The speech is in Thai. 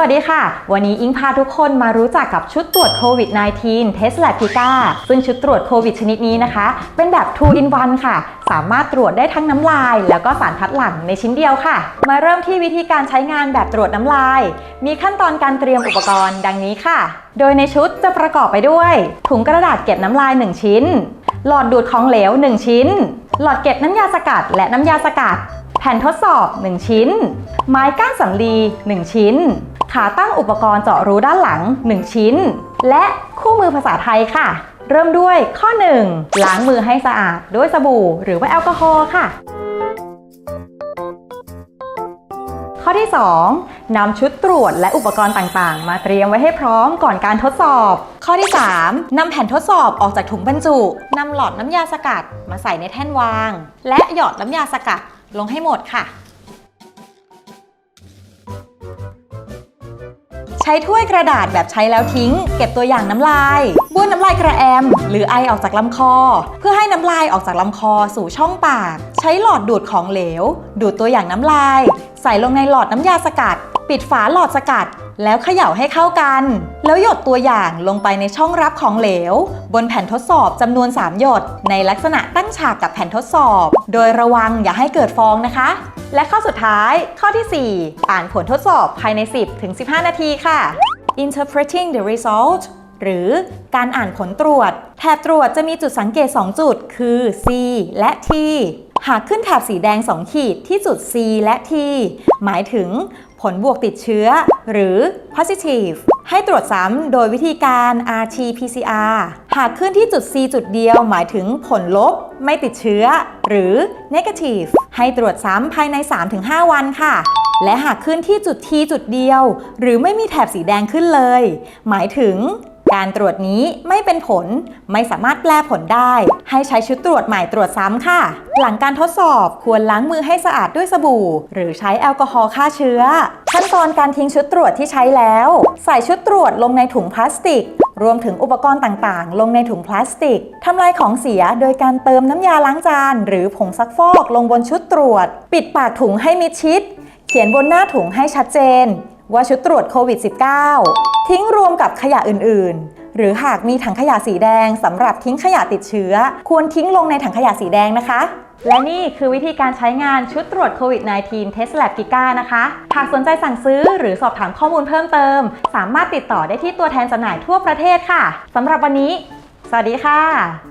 วัสดีค่ะ วันนี้อิงพาทุกคนมารู้จักกับชุดตรวจโควิด -19 Test Lab p i c a ซึ่งชุดตรวจโควิดชนิดนี้นะคะ เป็นแบบ 2 in 1 ค่ะ สามารถตรวจได้ทั้งน้ำลาย แล้วก็สารคัดหลั่งในชิ้นเดียวค่ะ มาเริ่มที่วิธีการใช้งานแบบตรวจน้ำลาย มีขั้นตอนการเตรียมอุปกรณ์ดังนี้ค่ะ โดยในชุดจะประกอบไปด้วย ถุงกระดาษเก็บน้ำลาย 1 ชิ้น หลอดดูดของเหลว 1 ชิ้น หลอดเก็บน้ำยาสกัด และน้ำยาสกัด ผ่นทดสอบ 1 ชิ้น ไม้ก้านสำลี 1 ชิ้น ขาตั้งอุปกรณ์เจาะรูด้านหลัง 1 ชิ้น และคู่มือภาษาไทยค่ะ เริ่มด้วยข้อ 1 ล้างมือให้สะอาดด้วยสบู่หรือว่าแอลกอฮอล์ค่ะ ข้อที่ 2นำชุดตรวจและอุปกรณ์ต่างๆ มาเตรียมไว้ให้พร้อมก่อนการทดสอบ ข้อที่ 3นำแผ่นทดสอบออกจากถุงบรรจุนำหลอดน้ำยาสกัด มาใส่ในแท่นวาง และหยอดน้ำยาสกัด ลงให้หมดค่ะ ใช้ถ้วยกระดาษแบบใช้แล้วทิ้ง เก็บตัวอย่างน้ำลาย บ้วนน้ำลายกระแอม หรือไอออกจากลำคอ เพื่อให้น้ำลายออกจากลำคอสู่ช่องปาก ใช้หลอดดูดของเหลว ดูดตัวอย่างน้ำลาย ใส่ลงในหลอดน้ำยาสกัด ปิดฝาหลอดสกัด แล้วเขย่าให้เข้ากัน แล้วหยดตัวอย่างลงไปในช่องรับของเหลว บนแผ่นทดสอบจำนวน 3 หยด ในลักษณะตั้งฉากกับแผ่นทดสอบ โดยระวังอย่าให้เกิดฟองนะคะ และข้อสุดท้ายข้อทีสี่4 อ่านผลทดสอบภายใน 10ถึง15 นาทีค่ะ interpreting the result หรือการอ่านผลตรวจ แถบตรวจจะมีจุดสังเกต 2 จุด คือ C และ T หากขึ้นแถบสีแดง 2 ขีดที่จุด C และ T หมายถึงผลบวกติดเชื้อ หรือ positive ให้ตรวจซ้ำโดยวิธีการ RT-PCR หากขึ้นที่จุด C จุดเดียว หมายถึงผลลบ ไม่ติดเชื้อ หรือ negative ให้ตรวจซ้ำภายใน 3-5 วันค่ะ และหากขึ้นที่จุด T จุดเดียว หรือไม่มีแถบสีแดงขึ้นเลย หมายถึง การตรวจนี้ไม่เป็นผล ไม่สามารถแปลผลได้ ให้ใช้ชุดตรวจใหม่ตรวจซ้ำค่ะ หลังการทดสอบควรล้างมือให้สะอาดด้วยสบู่ หรือใช้แอลกอฮอล์ฆ่าเชื้อ ขั้นตอนการทิ้งชุดตรวจที่ใช้แล้ว ใส่ชุดตรวจลงในถุงพลาสติก รวมถึงอุปกรณ์ต่างๆ ลงในถุงพลาสติกทำลายของเสียโดยการเติมน้ำยาล้างจาน หรือผงซักฟอกลงบนชุดตรวจ ปิดปากถุงให้มิดชิด เขียนบนหน้าถุงให้ชัดเจน ว่าชุดตรวจโควิด -19 ทิ้งรวมกับขยะอื่น ๆ หรือหากมีถังขยะสีแดงสำหรับทิ้งขยะติดเชื้อ ควรทิ้งลงในถังขยะสีแดงนะคะ และนี่คือวิธีการใช้งานชุดตรวจโควิด -19 Test Lab Giga นะคะ หากสนใจสั่งซื้อหรือสอบถามข้อมูลเพิ่มเติม สามารถติดต่อได้ที่ตัวแทนจำหน่ายทั่วประเทศค่ะสำหรับวันนี้ สวัสดีค่ะ